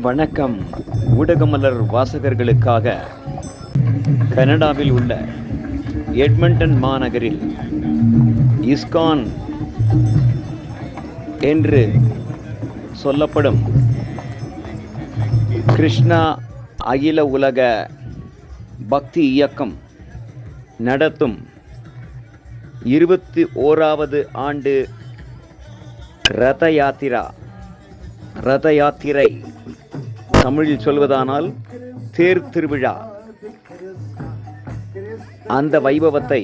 வணக்கம். ஊடகமலர் வாசகர்களுக்காக கனடாவில் உள்ள எட்மண்டன் மாநகரில் இஸ்கான் என்று சொல்லப்படும் கிருஷ்ணா அகில உலக பக்தி இயக்கம் நடத்தும் இருபத்தி ஓராவது ஆண்டு ரத யாத்திரா ரத யாத்திரை தமிழில் சொல்வதானால் தேர் திருவிழா. அந்த வைபவத்தை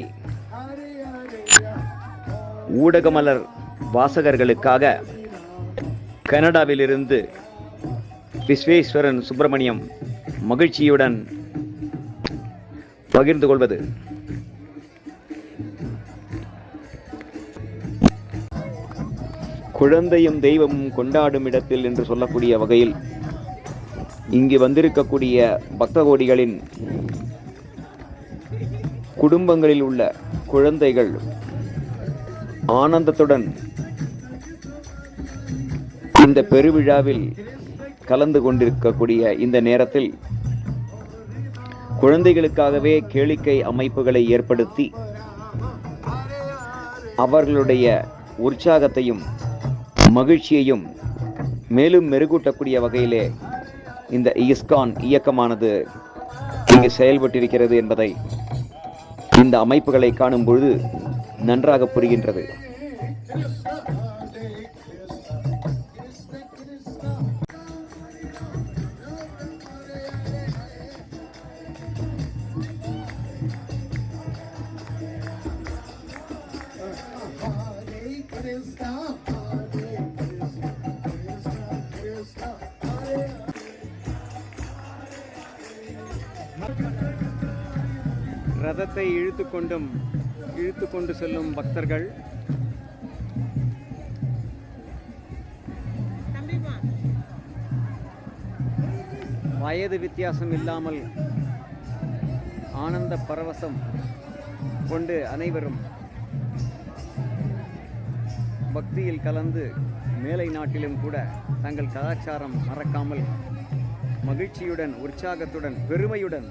ஊடகமலர் வாசகர்களுக்காக கனடாவிலிருந்து விஸ்வேஸ்வரன் சுப்பிரமணியம் மகிழ்ச்சியுடன் பகிர்ந்து கொள்வது. குழந்தையும் தெய்வமும் கொண்டாடும் இடத்தில் என்று சொல்லக்கூடிய வகையில் இங்கு வந்திருக்கக்கூடிய பக்த கோடிகளின் குடும்பங்களில் உள்ள குழந்தைகள் ஆனந்தத்துடன் இந்த பெருவிழாவில் கலந்து கொண்டிருக்கக்கூடிய இந்த நேரத்தில் குழந்தைகளுக்காகவே கேளிக்கை அமைப்புகளை ஏற்படுத்தி அவர்களுடைய உற்சாகத்தையும் மகிழ்ச்சியையும் மேலும் மெருகூட்டக்கூடிய வகையிலே இந்த இஸ்கான் இயக்கமானது இங்கு செயல்பட்டிருக்கிறது என்பதை இந்த அமைப்புகளை காணும் பொழுது நன்றாக புரிகின்றது. ரதத்தை இழுத்து கொண்டும் இழுத்து கொண்டு செல்லும் பக்தர்கள். வயது வித்தியாசம் இல்லாமல் ஆனந்த பரவசம் கொண்டு அனைவரும் பக்தியில் கலந்து மேலை நாட்டிலும் கூட தங்கள் கலாச்சாரம் மறக்காமல் மகிழ்ச்சியுடன் உற்சாகத்துடன் பெருமையுடன்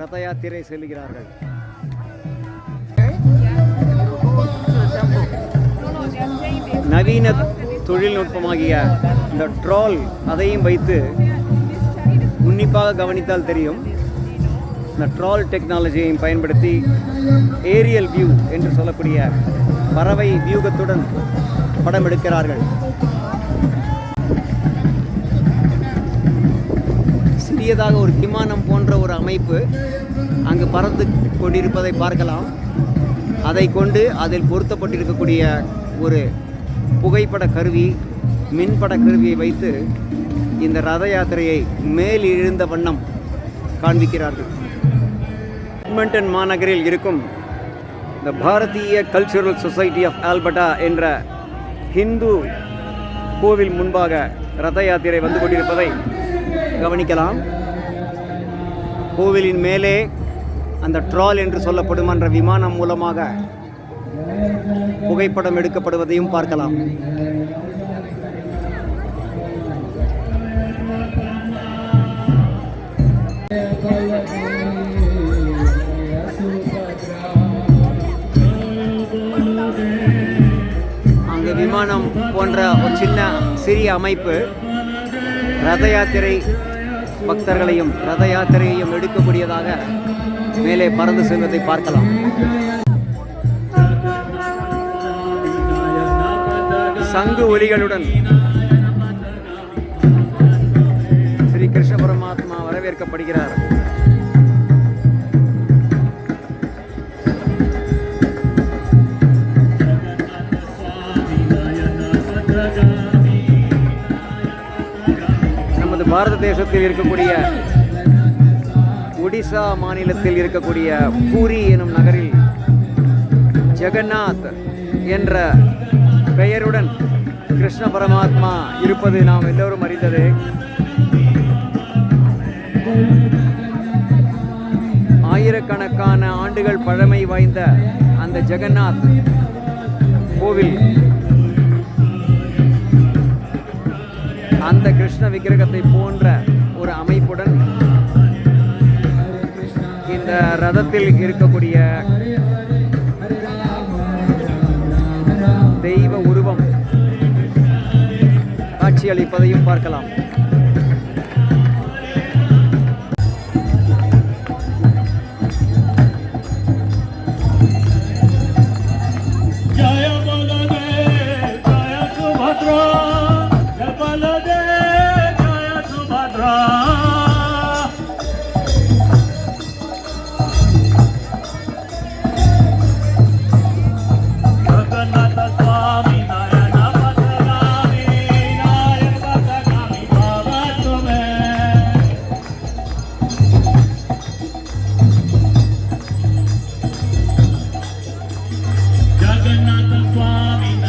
ரத யாத்திரை செல்கிறார்கள். நவீன தொழில்நுட்பமாகிய இந்த ட்ரால் அதையும் வைத்து உன்னிப்பாக கவனித்தால் தெரியும். இந்த ட்ரால் டெக்னாலஜியையும் பயன்படுத்தி ஏரியல் வியூ என்று சொல்லக்கூடிய பறவை வியூகத்துடன் படம் எடுக்கிறார்கள். பெரியதாக ஒரு விமானம் போன்ற ஒரு அமைப்பு அங்கு பறந்து கொண்டிருப்பதை பார்க்கலாம். அதை கொண்டு அதில் பொருத்தப்பட்டிருக்கக்கூடிய ஒரு புகைப்பட கருவி மின்பட கருவியை வைத்து இந்த ரத யாத்திரையை மேல் வண்ணம் காண்பிக்கிறார்கள். எட்மண்டன் மாநகரில் இருக்கும் இந்த Bharatiya cultural society of Alberta என்ற ஹிந்து கோவில் முன்பாக ரத யாத்திரை வந்து கொண்டிருப்பதை கவனிக்கலாம். கோவிலின் மேலே அந்த ட்ரால் என்று சொல்லப்படும் என்ற விமானம் மூலமாக புகைப்படம் எடுக்கப்படுவதையும் பார்க்கலாம். அங்கு விமானம் போன்ற ஒரு சின்ன சிறிய அமைப்பு ரத யாத்திரை பக்தர்களையும் ரத யாத்திரையையும் எடுக்கக்கூடியதாக மேலே பறந்து செல்வதை பார்க்கலாம். சங்கு ஒலிகளுடன் ஸ்ரீ கிருஷ்ண பரமாத்மா வரவேற்கப்படுகிறார். பாரத தேசத்தில் இருக்கக்கூடிய ஒடிசா மாநிலத்தில் இருக்கக்கூடிய பூரி எனும் நகரில் ஜெகநாத் என்ற பெயருடன் கிருஷ்ண பரமாத்மா இருப்பது நாம் எல்லோரும் அறிந்தது. ஆயிரக்கணக்கான ஆயிரக்கணக்கான ஆண்டுகள் பழமை வாய்ந்த அந்த ஜெகநாத் கோவில் அந்த கிருஷ்ண விக்கிரகத்தை போன்ற ஒரு அமைப்புடன் இந்த ரதத்தில் இருக்கக்கூடிய தெய்வ உருவம் காட்சியளிப்பதையும் பார்க்கலாம். Sadhana Swami.